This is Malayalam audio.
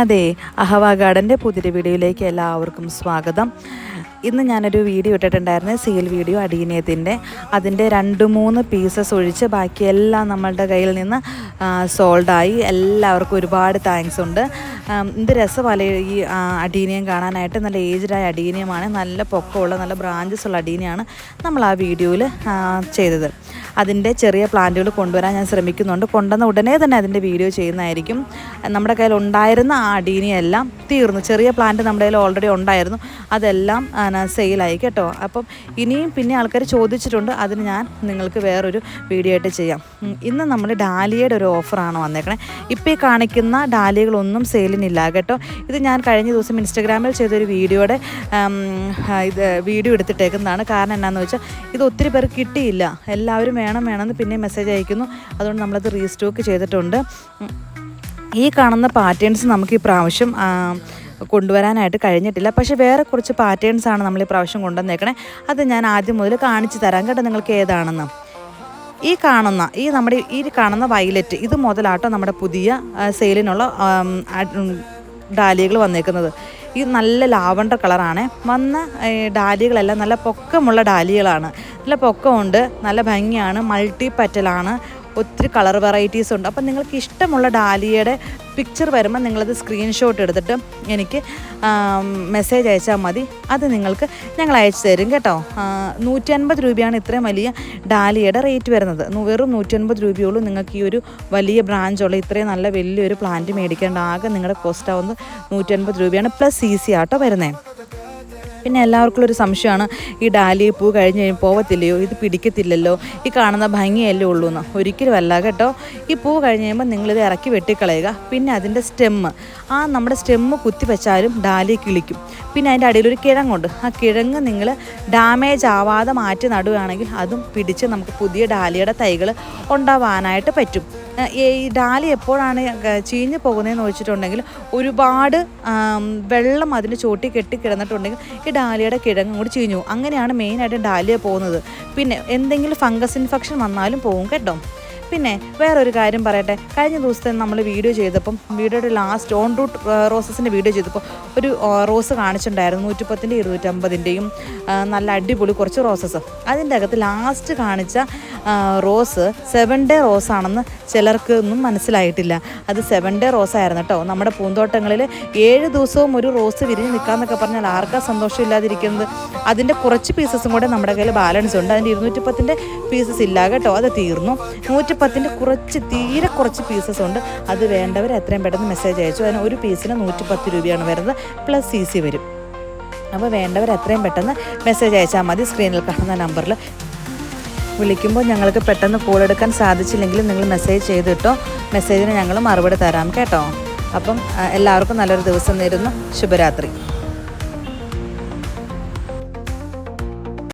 അതെ അഹവ ഗാർഡന്റെ പുതിയൊരു വീഡിയോയിലേക്ക് എല്ലാവർക്കും സ്വാഗതം. ഇന്ന് ഞാനൊരു വീഡിയോ ഇട്ടിട്ടുണ്ടായിരുന്നു സീൽ വീഡിയോ അടീനയത്തിന്റെ അതിന്റെ രണ്ട് മൂന്ന് പീസസ് ഒഴിച്ച് ബാക്കിയെല്ലാം നമ്മളുടെ കയ്യിൽ നിന്ന് സോൾഡായി. എല്ലാവർക്കും ഒരുപാട് താങ്ക്സ് ഉണ്ട്. എന്ത് രസമല്ലേ ഈ അടീനയും കാണാനായിട്ട് നല്ല ഏജ്ഡായ അടീനിയമാണ് നല്ല പൊക്കമുള്ള നല്ല ബ്രാഞ്ചസ് ഉള്ള അടീനിയാണ് നമ്മൾ ആ വീഡിയോയിൽ ചെയ്തത്. അതിന്റെ ചെറിയ പ്ലാന്റുകൾ കൊണ്ടുവരാൻ ഞാൻ ശ്രമിക്കുന്നുണ്ട്. കൊണ്ടുവന്ന ഉടനെ തന്നെ അതിന്റെ വീഡിയോ ചെയ്യുന്നതായിരിക്കും. നമ്മുടെ കയ്യിൽ ഉണ്ടായിരുന്ന ആ അടീനിയെല്ലാം തീർന്നു. ചെറിയ പ്ലാന്റ് നമ്മുടെ കയ്യിൽ ഓൾറെഡി ഉണ്ടായിരുന്നു. അതെല്ലാം സെയിലായി കേട്ടോ. അപ്പം ഇനിയും പിന്നെ ആൾക്കാർ ചോദിച്ചിട്ടുണ്ട്. അതിന് ഞാൻ നിങ്ങൾക്ക് വേറൊരു വീഡിയോ ആയിട്ട് ചെയ്യാം. ഇന്ന് നമ്മൾ ഡാലിയയുടെ ഒരു ഓഫറാണ് വന്നേക്കണേ. ഇപ്പോൾ ഈ കാണിക്കുന്ന ഡാലിയകളൊന്നും സെയിലിനില്ല കേട്ടോ ഇത് ഞാൻ കഴിഞ്ഞ ദിവസം ഇൻസ്റ്റഗ്രാമിൽ ചെയ്തൊരു വീഡിയോയുടെ ഇത് വീഡിയോ എടുത്തിട്ടേക്കുന്നതാണ്. കാരണം എന്നാന്ന് വെച്ചാൽ ഇത് ഒത്തിരി പേർ കിട്ടിയില്ല. എല്ലാവരും വേണം വേണമെന്ന് പിന്നെ മെസ്സേജ് അയക്കുന്നു. അതുകൊണ്ട് നമ്മളത് റീസ്റ്റോക്ക് ചെയ്തിട്ടുണ്ട്. ഈ കാണുന്ന പാറ്റേൺസ് നമുക്ക് ഈ പ്രാവശ്യം കൊണ്ടുവരാനായിട്ട് കഴിഞ്ഞിട്ടില്ല. പക്ഷേ വേറെ കുറച്ച് പാറ്റേൺസാണ് നമ്മൾ ഈ പ്രാവശ്യം കൊണ്ടുവന്നേക്കണേ. അത് ഞാൻ ആദ്യം മുതൽ കാണിച്ചു തരാം. കേട്ടോ നിങ്ങൾക്ക് ഏതാണെന്ന്. ഈ കാണുന്ന ഈ നമ്മുടെ ഈ കാണുന്ന വയലറ്റ് ഇത് മുതലാട്ടോ നമ്മുടെ പുതിയ സെയിലിനുള്ള ഡാലിയകൾ വന്നേക്കുന്നത്. ഈ നല്ല ലാവണ്ടർ കളറാണ്. വന്ന ഡാലികളെല്ലാം നല്ല പൊക്കമുള്ള ഡാലികളാണ്. നല്ല പൊക്കമുണ്ട് നല്ല ഭംഗിയാണ് മൾട്ടി പറ്റലാണ് ഒത്തിരി കളർ വെറൈറ്റീസ് ഉണ്ട് അപ്പം നിങ്ങൾക്ക് ഇഷ്ടമുള്ള ഡാലിയയുടെ പിക്ചർ വരുമ്പോൾ നിങ്ങളത് സ്ക്രീൻഷോട്ട് എടുത്തിട്ട് എനിക്ക് മെസ്സേജ് അയച്ചാൽ മതി. അത് നിങ്ങൾക്ക് ഞങ്ങൾ അയച്ചു തരും കേട്ടോ. നൂറ്റി അൻപത് രൂപയാണ് ഇത്രയും വലിയ ഡാലിയയുടെ റേറ്റ് വരുന്നത്. വെറും നൂറ്റി അൻപത് രൂപയുള്ളൂ. നിങ്ങൾക്ക് ഈ ഒരു വലിയ ബ്രാഞ്ചുള്ള ഇത്രയും നല്ല വലിയൊരു പ്ലാന്റ് മേടിക്കേണ്ട ആകെ നിങ്ങളുടെ കോസ്റ്റ് ആവുന്നത് നൂറ്റി അൻപത് രൂപയാണ്. പ്ലസ് ഈസി ആട്ടോ വരുന്നത് പിന്നെ എല്ലാവർക്കും ഒരു സംശയമാണ് ഈ ഡാലി പൂ കഴിഞ്ഞ് കഴിഞ്ഞ് പോവത്തില്ലയോ? ഇത് പിടിക്കത്തില്ലല്ലോ? ഈ കാണുന്ന ഭംഗിയല്ലേ ഉള്ളൂ എന്ന്. ഒരിക്കലും അല്ല കേട്ടോ. ഈ പൂ കഴിഞ്ഞ് കഴിയുമ്പോൾ നിങ്ങളിത് ഇറക്കി വെട്ടിക്കളയുക. പിന്നെ അതിന്റെ സ്റ്റെമ്മ് ആ നമ്മുടെ സ്റ്റെമ്മ് കുത്തി വെച്ചാലും ഡാലി കിളിക്കും. പിന്നെ അതിന്റെ അടിയിലൊരു കിഴങ്ങുണ്ട്. ആ കിഴങ്ങ് നിങ്ങൾ ഡാമേജ് ആവാതെ മാറ്റി നടുകയാണെങ്കിൽ അതും പിടിച്ച് നമുക്ക് പുതിയ ഡാലിയുടെ തൈകൾ ഉണ്ടാവാനായിട്ട് പറ്റും. ഈ ഡാലി എപ്പോഴാണ് ചീഞ്ഞു പോകുന്നതെന്ന് വെച്ചിട്ടുണ്ടെങ്കിൽ ഒരുപാട് വെള്ളം അതിന് ചോട്ടി കിടന്നിട്ടുണ്ടെങ്കിൽ ഈ ഡാലിയുടെ കിഴങ്ങും കൂടി ചീഞ്ഞു പോകും. അങ്ങനെയാണ് മെയിനായിട്ട് ഡാലിയ പോകുന്നത്. പിന്നെ എന്തെങ്കിലും ഫംഗസ് ഇൻഫെക്ഷൻ വന്നാലും പോകും കേട്ടോ. പിന്നെ വേറൊരു കാര്യം പറയട്ടെ. കഴിഞ്ഞ ദിവസത്തെ നമ്മൾ വീഡിയോ ചെയ്തപ്പം വീഡിയോയുടെ ലാസ്റ്റ് ഓൺ റൂട്ട് റോസസിന്റെ വീഡിയോ ചെയ്തപ്പോൾ ഒരു റോസ് കാണിച്ചിട്ടുണ്ടായിരുന്നു. നൂറ്റിപ്പത്തിന്റെ ഇരുന്നൂറ്റമ്പതിന്റെയും നല്ല അടിപൊളി കുറച്ച് റോസസ് അതിന്റെ അകത്ത് ലാസ്റ്റ് കാണിച്ച റോസ് സെവൻ ഡേ റോസ് ആണെന്ന് ചിലർക്ക് ഒന്നും മനസ്സിലായിട്ടില്ല. അത് സെവൻ ഡേ റോസ് ആയിരുന്നു കേട്ടോ നമ്മുടെ പൂന്തോട്ടങ്ങളിൽ ഏഴ് ദിവസവും ഒരു റോസ് വിരിഞ്ഞ് നിൽക്കാമെന്നൊക്കെ പറഞ്ഞാൽ ആർക്കാ സന്തോഷമില്ലാതിരിക്കുന്നത് അതിന്റെ കുറച്ച് പീസസും കൂടെ നമ്മുടെ കയ്യിൽ ബാലൻസ് ഉണ്ട്. അതിന്റെ ഇരുന്നൂറ്റിപ്പത്തിന്റെ പീസസ് ഇല്ല കേട്ടോ. അത് തീർന്നു. നൂറ്റിപ്പത്തിന്റെ കുറച്ച് തീരെ കുറച്ച് പീസസ് ഉണ്ട്. അത് വേണ്ടവർ എത്രയും പെട്ടെന്ന് മെസ്സേജ് അയച്ചു. അതിന് ഒരു പീസിന് നൂറ്റിപ്പത്ത് രൂപയാണ് വരുന്നത്. പ്ലസ് സി സി വരും. അപ്പോൾ വേണ്ടവർ എത്രയും പെട്ടെന്ന് മെസ്സേജ് അയച്ചാൽ മതി. സ്ക്രീനിൽ കാണുന്ന നമ്പറിൽ വിളിക്കുമ്പോൾ ഞങ്ങൾക്ക് പെട്ടെന്ന് കോൾ എടുക്കാൻ സാധിച്ചില്ലെങ്കിലും നിങ്ങൾ മെസ്സേജ് ചെയ്തിട്ടോ മെസ്സേജിന് ഞങ്ങൾ മറുപടി തരാം കേട്ടോ. അപ്പം എല്ലാവർക്കും നല്ലൊരു ദിവസം നേരുന്നു. ശുഭരാത്രി.